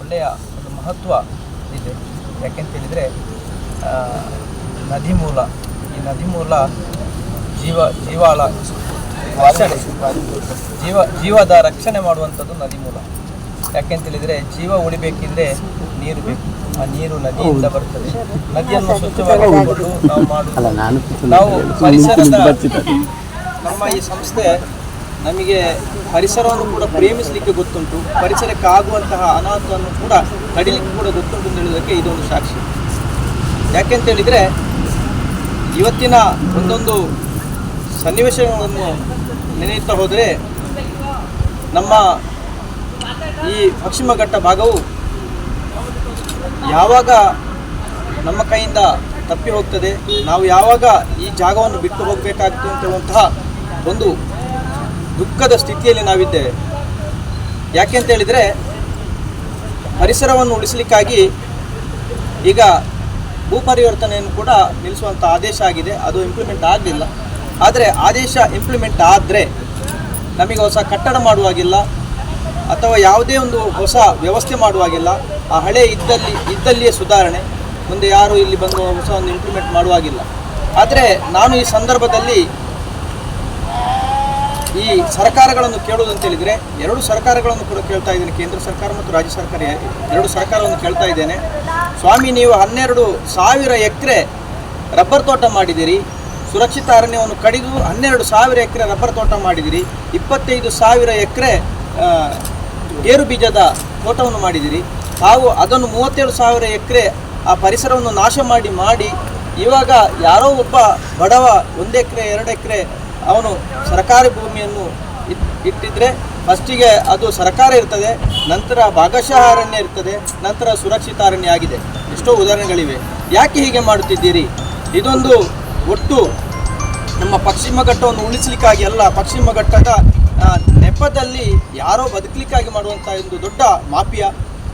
ಒಳ್ಳೆಯ ಒಂದು ಮಹತ್ವ ಇದೆ. ಯಾಕೆಂತೇಳಿದರೆ ನದಿ ಮೂಲ. ಈ ನದಿ ಮೂಲ ಜೀವ ಜೀವಾಳ ಜೀವ ಜೀವದ ರಕ್ಷಣೆ ಮಾಡುವಂಥದ್ದು ನದಿ ಮೂಲ. ಯಾಕೆಂತೇಳಿದರೆ ಜೀವ ಉಳಿಬೇಕಿದ್ರೆ ನೀರು ಬೇಕು. ಆ ನೀರು ನದಿಯಿಂದ ಬರ್ತದೆ. ನದಿಯನ್ನು ಸ್ವಚ್ಛವಾಗಿ ನಾವು ಮಾಡುವುದು ನಾವು ಪರಿಸರದ ನಮ್ಮ ಈ ಸಂಸ್ಥೆ ನಮಗೆ ಪರಿಸರವನ್ನು ಕೂಡ ಪ್ರೇಮಿಸಲಿಕ್ಕೆ ಗೊತ್ತುಂಟು. ಪರಿಸರಕ್ಕೆ ಆಗುವಂತಹ ಅನಾಹುತವನ್ನು ಕೂಡ ತಡಿಲಿಕ್ಕೆ ಕೂಡ ಗೊತ್ತುಂಟು ಅಂತ ಹೇಳೋದಕ್ಕೆ ಇದೊಂದು ಸಾಕ್ಷಿ. ಯಾಕೆಂತ ಹೇಳಿದರೆ ಇವತ್ತಿನ ಒಂದೊಂದು ಸನ್ನಿವೇಶಗಳನ್ನು ನೆನೆಯುತ್ತಾ ಹೋದರೆ ನಮ್ಮ ಈ ಪಶ್ಚಿಮ ಘಟ್ಟ ಭಾಗವು ಯಾವಾಗ ನಮ್ಮ ಕೈಯಿಂದ ತಪ್ಪಿ ಹೋಗ್ತದೆ, ನಾವು ಯಾವಾಗ ಈ ಜಾಗವನ್ನು ಬಿಟ್ಟು ಹೋಗಬೇಕಾಗ್ತದೆ ಅಂತಹ ಒಂದು ದುಃಖದ ಸ್ಥಿತಿಯಲ್ಲಿ ನಾವಿದ್ದೇವೆ. ಯಾಕೆ ಅಂತ ಹೇಳಿದರೆ, ಪರಿಸರವನ್ನು ಉಳಿಸಲಿಕ್ಕಾಗಿ ಈಗ ಭೂ ಪರಿವರ್ತನೆಯನ್ನು ಕೂಡ ನಿಲ್ಲಿಸುವಂಥ ಆದೇಶ ಆಗಿದೆ. ಅದು ಇಂಪ್ಲಿಮೆಂಟ್ ಆಗಲಿಲ್ಲ. ಆದರೆ ಆದೇಶ ಇಂಪ್ಲಿಮೆಂಟ್ ಆದರೆ ನಮಗೆ ಹೊಸ ಕಟ್ಟಡ ಮಾಡುವಾಗಿಲ್ಲ ಅಥವಾ ಯಾವುದೇ ಒಂದು ಹೊಸ ವ್ಯವಸ್ಥೆ ಮಾಡುವಾಗಿಲ್ಲ. ಆ ಹಳೆ ಇದ್ದಲ್ಲಿ, ಇದ್ದಲ್ಲಿಯೇ ಸುಧಾರಣೆ. ಮುಂದೆ ಯಾರು ಇಲ್ಲಿ ಬಂದು ಹೊಸ ಒಂದು ಇಂಪ್ಲಿಮೆಂಟ್ ಮಾಡುವಾಗಿಲ್ಲ. ಆದರೆ ನಾನು ಈ ಸಂದರ್ಭದಲ್ಲಿ ಈ ಸರ್ಕಾರಗಳನ್ನು ಕೇಳೋದು ಅಂತ ಹೇಳಿದರೆ ಎರಡು ಸರ್ಕಾರಗಳನ್ನು ಕೂಡ ಕೇಳ್ತಾ ಇದ್ದೇನೆ. ಕೇಂದ್ರ ಸರ್ಕಾರ ಮತ್ತು ರಾಜ್ಯ ಸರ್ಕಾರ ಎರಡು ಸರ್ಕಾರವನ್ನು ಕೇಳ್ತಾ ಇದ್ದೇನೆ. ಸ್ವಾಮಿ, ನೀವು ಹನ್ನೆರಡು ಸಾವಿರ ಎಕರೆ ರಬ್ಬರ್ ತೋಟ ಮಾಡಿದಿರಿ ಸುರಕ್ಷಿತ ಅರಣ್ಯವನ್ನು ಕಡಿದು ಹನ್ನೆರಡು ಸಾವಿರ ಎಕರೆ ರಬ್ಬರ್ ತೋಟ ಮಾಡಿದಿರಿ, ಇಪ್ಪತ್ತೈದು ಸಾವಿರ ಎಕರೆ ಗೇರು ಬೀಜದ ತೋಟವನ್ನು ಮಾಡಿದಿರಿ. ಹಾಗೂ ಅದನ್ನು ಮೂವತ್ತೇಳು ಸಾವಿರ ಎಕರೆ ಆ ಪರಿಸರವನ್ನು ನಾಶ ಮಾಡಿ ಮಾಡಿ ಇವಾಗ ಯಾರೋ ಒಬ್ಬ ಬಡವ ಒಂದು ಎಕರೆ, ಎರಡು ಎಕರೆ ಅವನು ಸರ್ಕಾರಿ ಭೂಮಿಯನ್ನು ಇಟ್- ಇಟ್ಟಿದ್ರೆ ಫಸ್ಟಿಗೆ ಅದು ಸರ್ಕಾರ ಇರ್ತದೆ, ನಂತರ ಭಾಗಶಃ ಅರಣ್ಯ ಇರ್ತದೆ, ನಂತರ ಸುರಕ್ಷಿತ ಅರಣ್ಯ ಆಗಿದೆ. ಎಷ್ಟೋ ಉದಾಹರಣೆಗಳಿವೆ. ಯಾಕೆ ಹೀಗೆ ಮಾಡುತ್ತಿದ್ದೀರಿ? ಇದೊಂದು ಒಟ್ಟು ನಮ್ಮ ಪಶ್ಚಿಮ ಘಟ್ಟವನ್ನು ಉಳಿಸಲಿಕ್ಕಾಗಿ ಅಲ್ಲ, ಪಶ್ಚಿಮ ಘಟ್ಟದ ನೆಪದಲ್ಲಿ ಯಾರೋ ಬದುಕಲಿಕ್ಕಾಗಿ ಮಾಡುವಂಥ ಒಂದು ದೊಡ್ಡ ಮಾಫಿಯಾ.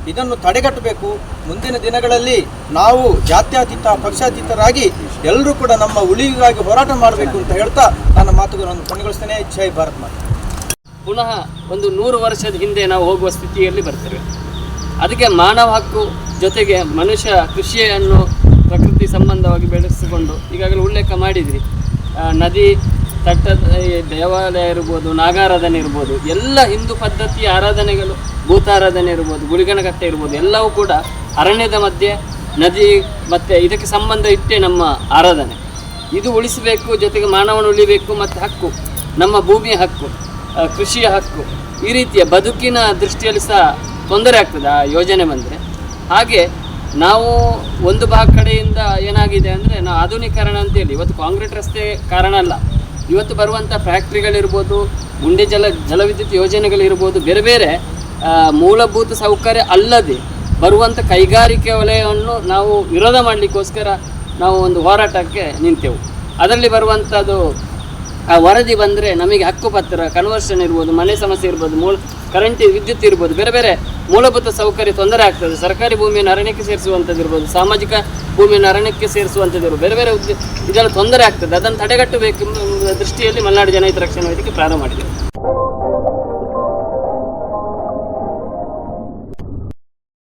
ಇದನ್ನು ತಡೆಗಟ್ಟಬೇಕು. ಮುಂದಿನ ದಿನಗಳಲ್ಲಿ ನಾವು ಜಾತ್ಯತೀತ, ಪಕ್ಷಾತೀತರಾಗಿ ಎಲ್ಲರೂ ಕೂಡ ನಮ್ಮ ಉಳಿವಿಗಾಗಿ ಹೋರಾಟ ಮಾಡಬೇಕು ಅಂತ ಹೇಳ್ತಾ ನನ್ನ ಮಾತುಗಳನ್ನು ಕೊನೆಗೊಳಿಸ್ತೇನೆ. ಜೈ ಭಾರತ್ ಮಾತೆ. ಪುನಃ ಒಂದು ನೂರು ವರ್ಷದ ಹಿಂದೆ ನಾವು ಹೋಗುವ ಸ್ಥಿತಿಯಲ್ಲಿ ಬರ್ತೇವೆ. ಅದಕ್ಕೆ ಮಾನವ ಹಕ್ಕು ಜೊತೆಗೆ ಮನುಷ್ಯ ಕೃಷಿಯನ್ನು ಸಂಬಂಧವಾಗಿ ಬೆಳೆಸಿಕೊಂಡು ಈಗಾಗಲೇ ಉಲ್ಲೇಖ ಮಾಡಿದ್ರಿ. ನದಿ ತಟ್ಟದ ದೇವಾಲಯ ಇರ್ಬೋದು, ನಾಗಾರಾಧನೆ ಇರ್ಬೋದು, ಎಲ್ಲ ಹಿಂದೂ ಪದ್ಧತಿಯ ಆರಾಧನೆಗಳು, ಭೂತಾರಾಧನೆ ಇರ್ಬೋದು ಗುಳಿಗನಕಟ್ಟೆ ಇರ್ಬೋದು, ಎಲ್ಲವೂ ಕೂಡ ಅರಣ್ಯದ ಮಧ್ಯೆ, ನದಿ ಮತ್ತು ಇದಕ್ಕೆ ಸಂಬಂಧ ಇಟ್ಟೇ ನಮ್ಮ ಆರಾಧನೆ. ಇದು ಉಳಿಸಬೇಕು, ಜೊತೆಗೆ ಮಾನವನ ಉಳಿಬೇಕು ಮತ್ತು ಹಕ್ಕು, ನಮ್ಮ ಭೂಮಿಯ ಹಕ್ಕು ಕೃಷಿಯ ಹಕ್ಕು, ಈ ರೀತಿಯ ಬದುಕಿನ ದೃಷ್ಟಿಯಲ್ಲಿ ಸಹ ತೊಂದರೆ ಆಗ್ತದೆ ಆ ಯೋಜನೆ ಬಂದರೆ. ಹಾಗೆ ನಾವು ಒಂದು ಭಾಗ ಕಡೆಯಿಂದ ಏನಾಗಿದೆ ಅಂದರೆ ನಾವು ಆಧುನೀಕರಣ ಅಂತೇಳಿ. ಇವತ್ತು ಕಾಂಕ್ರೀಟ್ ರಸ್ತೆ ಕಾರಣ ಅಲ್ಲ. ಇವತ್ತು ಬರುವಂಥ ಫ್ಯಾಕ್ಟ್ರಿಗಳಿರ್ಬೋದು, ಗುಂಡಿ ಜಲ, ಜಲವಿದ್ಯುತ್ ಯೋಜನೆಗಳಿರ್ಬೋದು, ಬೇರೆ ಬೇರೆ ಮೂಲಭೂತ ಸೌಕರ್ಯ ಅಲ್ಲದೆ ಬರುವಂಥ ಕೈಗಾರಿಕೆ ವಲಯವನ್ನು ನಾವು ವಿರೋಧ ಮಾಡಲಿಕ್ಕೋಸ್ಕರ ನಾವು ಒಂದು ಹೋರಾಟಕ್ಕೆ ನಿಂತೆವು. ಅದರಲ್ಲಿ ಬರುವಂಥದ್ದು ಆ ವರದಿ ಬಂದರೆ ನಮಗೆ ಹಕ್ಕುಪತ್ರ ಕನ್ವರ್ಷನ್ ಇರ್ಬೋದು, ಮನೆ ಸಮಸ್ಯೆ ಇರ್ಬೋದು, ಮೂಲ ಕರೆಂಟ್, ವಿದ್ಯುತ್ ಇರ್ಬೋದು, ಬೇರೆ ಬೇರೆ ಮೂಲಭೂತ ಸೌಕರ್ಯ ತೊಂದರೆ ಆಗ್ತದೆ. ಸರ್ಕಾರಿ ಭೂಮಿಯನ್ನು ಅರಣ್ಯಕ್ಕೆ ಸೇರಿಸುವಂಥದ್ದು ಇರ್ಬೋದು, ಸಾಮಾಜಿಕ ಭೂಮಿಯನ್ನು ಅರಣ್ಯಕ್ಕೆ ಸೇರಿಸುವಂಥದ್ದು ಇರ್ಬೋದು, ಬೇರೆ ಬೇರೆ ಇದೆಲ್ಲ ತೊಂದರೆ ಆಗ್ತದೆ. ಅದನ್ನು ತಡೆಗಟ್ಟಬೇಕೆಂಬ ದೃಷ್ಟಿಯಲ್ಲಿ ಮಲೆನಾಡು ಜನಹಿತ ರಕ್ಷಣಾ ವೇದಿಕೆ ಪ್ರಾರಂಭ ಮಾಡಿದೆ.